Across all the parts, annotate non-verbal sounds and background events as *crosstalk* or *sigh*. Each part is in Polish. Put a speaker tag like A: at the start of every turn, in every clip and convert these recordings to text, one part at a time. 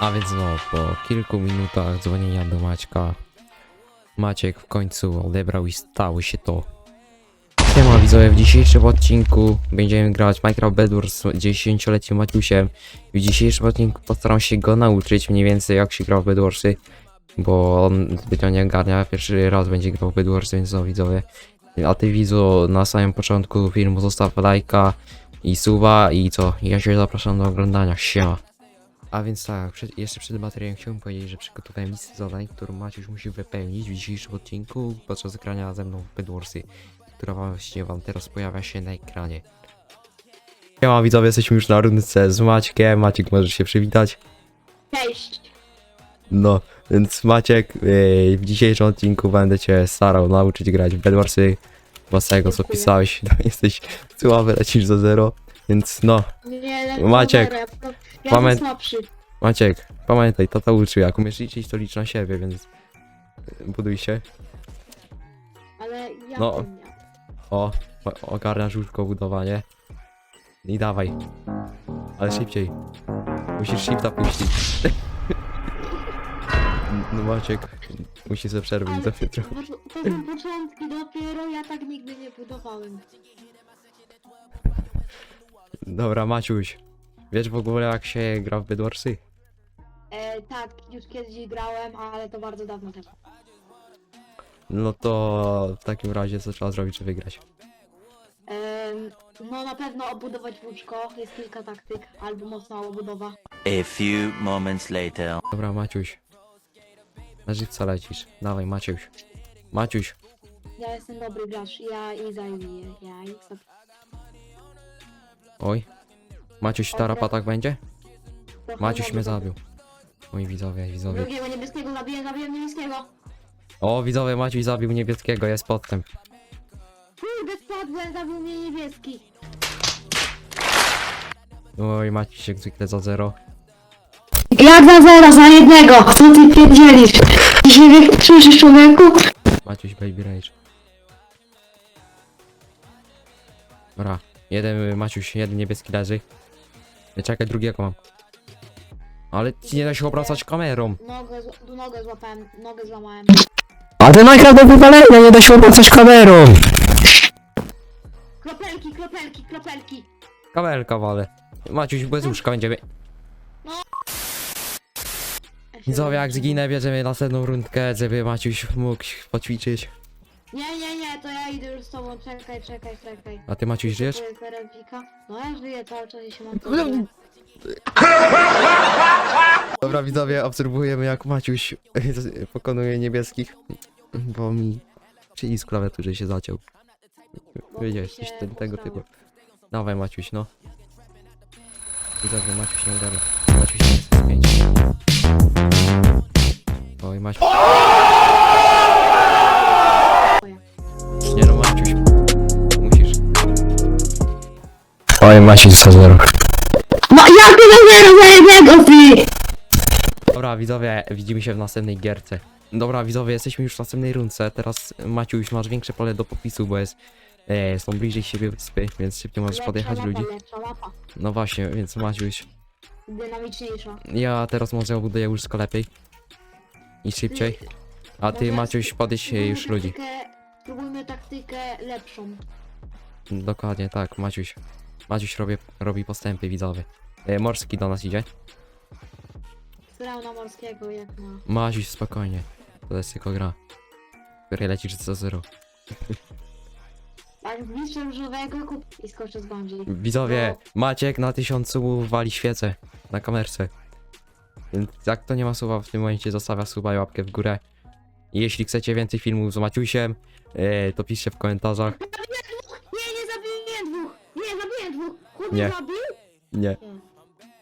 A: A więc no, po kilku minutach dzwonienia do Maćka, Maciek w końcu odebrał i stało się to. Siema widzowie, w dzisiejszym odcinku będziemy grać Minecraft Bedwars z 10-letnim Maciusiem. W dzisiejszym odcinku postaram się go nauczyć mniej więcej jak się gra w Bedwarsy, bo on zbytnio nie ogarnia, pierwszy raz będzie grał w Bedwarsy, więc no widzowie. A ty widzu, na samym początku filmu zostaw lajka i suba i co, ja się zapraszam do oglądania, siema. A więc tak, przed, jeszcze przed materiałem chciałbym powiedzieć, że przygotowałem listę zadań, którą Maciuś musi wypełnić w dzisiejszym odcinku podczas grania ze mną w Bedwarsy, która właśnie wam teraz pojawia się na ekranie. Siema widzowie, jesteśmy już na rundce z Maćkiem, Maciek możesz się przywitać.
B: Cześć!
A: No, więc Maciek, yy, w dzisiejszym odcinku będę cię starał nauczyć grać w Bedwarsy, bo z tego co
B: Dziękuję.
A: pisałeś, *laughs* jesteś słaby, lecisz za zero, więc no,
B: Nie,
A: Maciek,
B: dobra, Ja, ja
A: pamię-
B: jestem słabszy.
A: Maciek, pamiętaj, tata uczył, jak umiesz liczyć, to licz na siebie, więc buduj się.
B: Ale ja
A: No.
B: bym miał.
A: O, o- ogarniasz łóżko budowanie. I dawaj. Ale szybciej. Musisz shifta puścić. *laughs* No Maciek, musi sobie przerwać
B: Ale
A: za chwilę.
B: to, to są początki dopiero, ja tak nigdy nie budowałem.
A: Dobra, Maciuś. Wiesz w ogóle jak się gra w Bedwarsy?
B: E, tak, już kiedyś grałem, ale to bardzo dawno temu.
A: No to w takim razie co trzeba zrobić, żeby wygrać?
B: Em, no na pewno obudować łóżko, jest kilka taktyk, albo mocna obudowa.
C: A few moments later.
A: Dobra, Maciuś. Na żywca lecisz. Dawaj, Maciuś. Maciuś.
B: Ja jestem dobry gracz, ja i zajmuję, ja i sobie.
A: Oj. Maciuś, tarapa tak będzie?
B: trochę
A: Maciuś mnie zabił. Moi widzowie, widzowie.
B: Drugiego niebieskiego zabiję, zabiję niebieskiego.
A: O, widzowie, Maciuś zabił niebieskiego, jest podtem.
B: Kurde, spadłem, zabił mnie niebieski.
A: Oj, Maciuś jak zwykle za zero.
B: Jak za zero, za jednego! Co ty pierdzielisz? Czy nie słyszysz człowieku?
A: Maciuś Baby Rage. Dobra, jeden Maciuś, jeden niebieski leży. Nie czekaj, drugiego mam. Ale ci nie da się obracać kamerą.
B: Nogę, zł- nogę złapałem, nogę złamałem.
A: A ten Minecraft do wywalenia, nie da się obracać kamerą.
B: Kropelki, kropelki, kropelki.
A: Kabelka wale. Maciuś bez łóżka będziemy. Widzowie, jak zginę, bierzemy następną rundkę, żeby Maciuś mógł poćwiczyć.
B: Nie, nie, nie, to ja idę już z tobą, czekaj, czekaj, czekaj.
A: A ty Maciuś żyjesz?
B: Jest. No ja żyję cały czas, jeśli mam to żyję.
A: Dobra widzowie, obserwujemy jak Maciuś *laughs* pokonuje niebieskich, bo mi przycisk klawiatury się zaciął. Wiedziałeś, coś ten, tego typu. Dawaj Maciuś, no. Widzowie, Maciuś nie ogarnia. Maciuś nie chce spięć. Oj, Maciuś. Oj, Maciuś za zero.
B: No jak ty za zero, za jednego, ty!
A: Dobra, widzowie, widzimy się w następnej gierce. Dobra, widzowie, jesteśmy już w następnej rundce. Teraz Maciuś masz większe pole do popisu, bo jest, e, są bliżej siebie wyspy, więc szybciej możesz podjechać ludzi.
B: Lepsza mapa,
A: No właśnie, więc Maciuś,
B: dynamiczniejsza.
A: ja teraz może obuduję łóżko lepiej i szybciej. A ty, Maciuś, podejść
B: Spróbujmy
A: już ludzi.
B: taktykę- Spróbujmy taktykę lepszą.
A: Dokładnie, tak, Maciuś. Maciuś robi, robi postępy, widzowie. E, morski do nas idzie.
B: Grał na morskiego, jak na...
A: Maciuś, spokojnie. To jest tylko gra. w której lecisz za zero.
B: Jak zniszczę różowego, kup i skoczę z bungee.
A: Widzowie,
B: No.
A: Maciek na tysiącu wali świecę na kamerce. Więc jak to nie ma słowa w tym momencie, zostawia suba i łapkę w górę. I jeśli chcecie więcej filmów z Maciusiem, e, to piszcie w komentarzach.
B: Nie, nie zabiję dwóch! Nie, zabiję
A: Nie.
B: mnie zabił?
A: Nie.
B: Nie.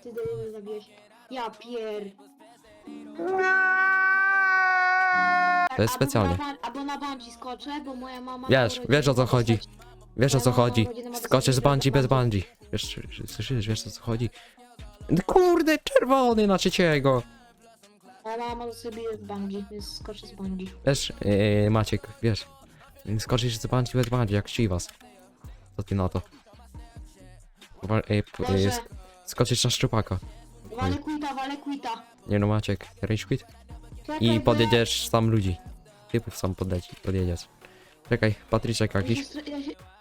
B: Ty do zabiłeś. Ja pier...
A: To jest specjalnie.
B: Albo na, ban- albo na bungee skoczę, bo moja mama...
A: Wiesz, wiesz o co chodzi. Wiesz o co chodzi. Skoczysz z bungee bez
B: bungee.
A: Wiesz, słyszysz, wiesz o co chodzi? Kurde, czerwony na trzeciego.
B: Moja mama sobie bungee, więc skoczę z bungee.
A: Wiesz, e, Maciek, wiesz. Skoczysz z bungee bez bungee, jak Chivas. Co ty na to? Uwa- e, p- e,
B: Proszę.
A: sk- skoczysz na szczupaka.
B: Wale quita, wale quita.
A: Nie no Maciek, rage quit. I podjedziesz sam ludzi. Typów sam podleci, podjedziesz. Czekaj, Patryczek
B: Ja
A: jakiś.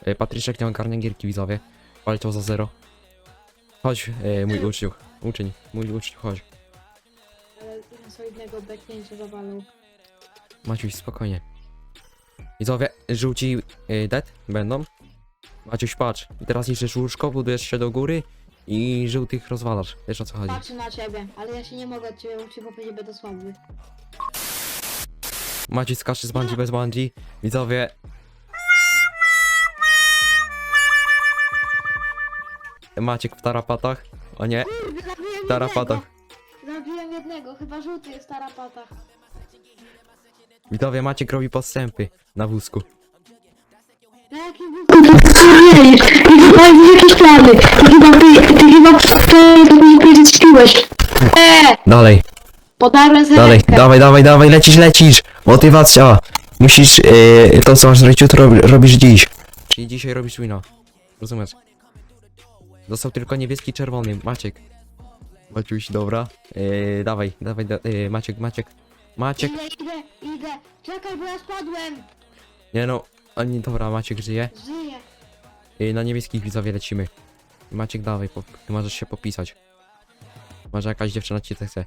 A: E, Patryczek nie ogarnia gierki widzowie. Walczą za zero. Chodź, e, mój uczniu. Uczeń, mój uczniu, chodź.
B: Ale ten solidnego beknięcia zawalał.
A: Maciuś, spokojnie. Widzowie, żółci y, dead będą. Maciuś, patrz. I teraz niszczysz łóżko, budujesz się do góry i żółtych rozwalasz. Wiesz o co chodzi.
B: Patrzę na ciebie, ale ja się nie mogę od ciebie uczyć, bo później będę słaby.
A: Maciuś skacze z bungee bez bungee. Widzowie. Maciek w tarapatach. O nie,
B: Kurde, zabiłem
A: w tarapatach.
B: jednego. Zabiłem jednego, chyba żółty jest w tarapatach.
A: Widzowie, Maciek robi podstępy na wózku.
B: Na jakim wózku?
D: Ej, ty chyba jakieś plany. Ty chyba, ty, ty chyba, ty, ty nie powiedzieć piłeś.
B: Eee!
A: Dalej,
B: Podarłem sobie
A: dalej,
B: rękę.
A: dawaj, dawaj, dawaj, lecisz, lecisz. Motywacja. Musisz, yy, to co masz to rob, robisz dziś. Czyli dzisiaj robisz wina. Rozumiesz? Został tylko niebieski, czerwony. Maciek. Maciuś, dobra. Yy, dawaj, dawaj, da, yy, Maciek, Maciek. Maciek.
B: Idę, idę, idę. Czekaj, bo ja spadłem.
A: Nie no, ani dobra, Maciek żyje.
B: Żyję.
A: Yy, na niebieskich widzowie lecimy. Maciek, dawaj, po, możesz się popisać. Może jakaś dziewczyna ci to chce.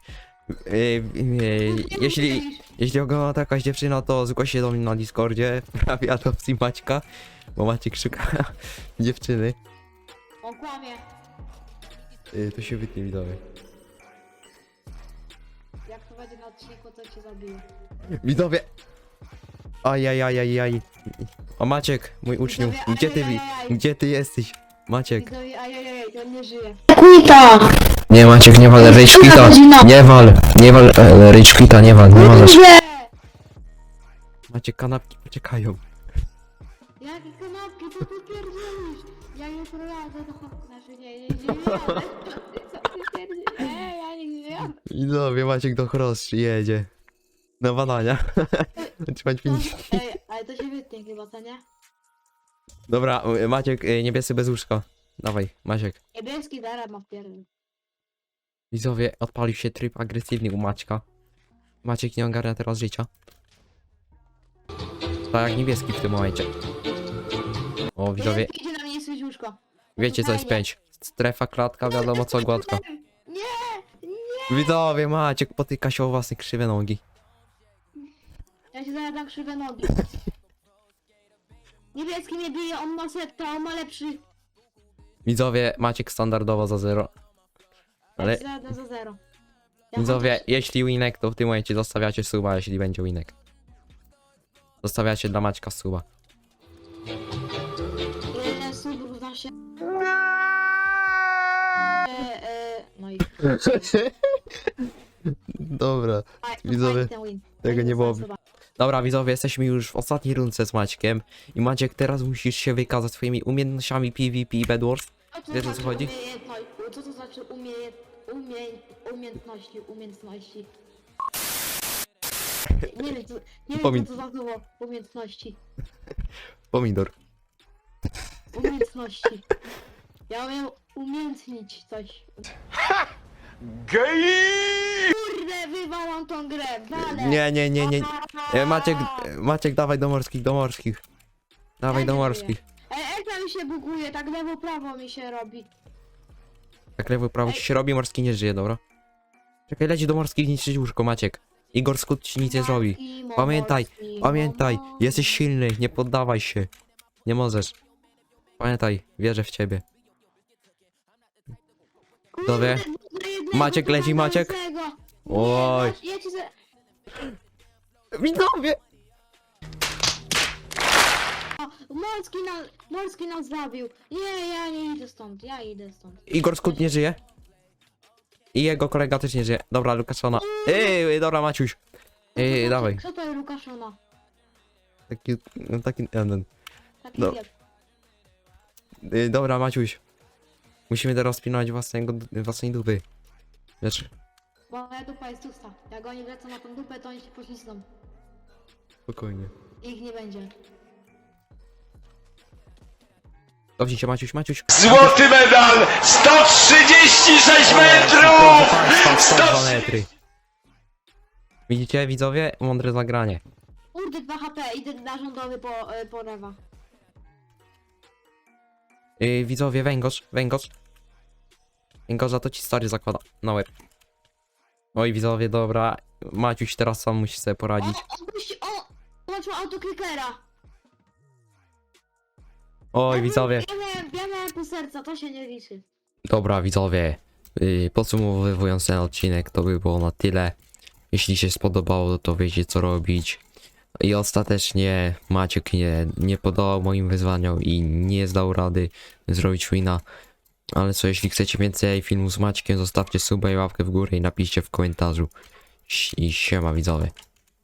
A: Yy, yy, jeśli, jeśli ogląda to jakaś dziewczyna, to zgłoś się do mnie na Discordzie w sprawie adopcji Maćka, bo Maciek szuka *laughs* dziewczyny.
B: On kłamie.
A: Yy, to się wytnie widzowie.
B: Jak to będzie na odcinku, to cię zabiję.
A: Widzowie! Ajajajajaj. O Maciek, mój uczniu,
B: Widzowie,
A: gdzie ty, gdzie ty jesteś? Maciek.
B: Widzowie, ajajaj, on nie żyje.
D: Kuita.
A: Nie Maciek, nie wal Rage Quita.
D: godzina.
A: Nie wal, nie wal e, Rage Quita, nie wal, nie możesz.
B: Nie!
A: Maciek, kanapki poczekają.
B: Jakie kanapki, co ty pierdzielisz? Ja jutro jadę do Hong Znaczy nie, nie, nie, nie. *laughs* Co ty pierdzielisz? Nie, ja nie jadę.
A: Widzowie, Maciek do Cross jedzie. Na badania. *laughs* Trzymać pilnik.
B: Ej, ale to się wytnie chyba, co nie?
A: Dobra, e, Maciek, e, niebiescy bez łóżka. Dawaj, Maciek.
B: Niebieski dara ma w pierdol.
A: Widzowie, odpalił się tryb agresywny u Maćka. Maciek nie ogarnia teraz życia. Tak jak niebieski w tym momencie. O, widzowie,
B: Niebieski idzie na mnie słyć łóżko.
A: wiecie co jest. 5. Strefa, klatka, wiadomo co, gładka.
B: Nie, nie.
A: Widzowie, Maciek potyka się o własne krzywe nogi.
B: Ja się zaraz dam krzywe nogi. Niebieski mnie bije, on ma setkę, on ma lepszy.
A: Widzowie, Maciek standardowo za 0. Ale-
B: Ale... Ja się za zero. Ja
A: Widzowie, jeśli winek, to w tym momencie zostawiacie suba, jeśli będzie winek. Zostawiacie dla Maćka suba.
B: chociaż- się... E, e, no i... *laughs*
A: Dobra. Widzowie, tego nie było. Dobra, widzowie, jesteśmy już w ostatniej rundce z Maćkiem. I Maciek, teraz musisz się wykazać swoimi umiejętnościami PvP i Bedwars.
B: A
A: Wiesz, o co
B: znaczy
A: chodzi?
B: Co to znaczy umie... umie... umiejętności, umiejętności? Nie wiem, co, nie wiem,
A: Pomin-
B: co to za słowo umiejętności.
A: Pomidor.
B: Umiejętności. Ja umiem umiejętnić coś. Kurde, wywalam tą grę, walę!
A: Nie, nie, nie, nie. E, Maciek, e, Maciek, dawaj do morskich, do morskich. Dawaj do morskich.
B: Ej, ekran mi się buguje, tak lewo prawo mi się robi.
A: Jak lewo prawo ci się robi, morski nie żyje, dobra? Czekaj, leci do morskich, niszczyć łóżko, Maciek. Igor Skut ci nic nie zrobi.
B: Morski, mo-
A: Pamiętaj,
B: morski,
A: Pamiętaj,
B: mo-
A: jesteś silny, nie poddawaj się. Nie możesz. Pamiętaj, wierzę w ciebie.
B: Kurde,
A: Dobra.
B: dwóch na jednego,
A: Maciek leci,
B: mam
A: Maciek. Oj.
B: Nie, ja ci za...
A: Widzowie!
B: O, Morski, na... Morski nas zabił. Nie, ja nie idę stąd, ja idę stąd.
A: Igor Skut nie żyje. I jego kolega też nie żyje. Dobra, Lukaszona. Ej, dobra, Maciuś. Ej, dawaj.
B: Kto to jest Lukaszona?
A: Taki, no taki, jeden.
B: Taki
A: No. Ej, dobra, Maciuś. Musimy teraz pilnować własnego, własnej dupy. Wiesz,
B: Bo moja dupa jest tusta. Jak oni lecą na tą dupę, to oni się poślizgną.
A: spokojnie.
B: Ich nie będzie.
A: Cofnij się Maciuś, Maciuś.
E: Złoty medal! 136
A: Proszę
E: metrów!
A: państwa, 102
E: 100...
A: metry. Widzicie widzowie? Mądre zagranie.
B: Kurde, 2 HP, idę na rządowy po, y, po rewa.
A: Yy, widzowie, węgorz, węgorz. Węgorza to ci stary zakłada na łeb. Oj widzowie, dobra. Maciuś teraz sam musi sobie poradzić.
B: O, opuść, o! Zobaczył autoklikera.
A: Oj widzowie.
B: Ja miałem pół serca, to się nie liczy.
A: Dobra widzowie. Yy, podsumowując ten odcinek, to by było na tyle. Jeśli się spodobało, to wiecie co robić. I ostatecznie Maciek nie, nie podołał moim wyzwaniom i nie zdał rady zrobić wina. Ale co, jeśli chcecie więcej filmu z Maćkiem, zostawcie suba i łapkę w górę i napiszcie w komentarzu. I siema widzowie.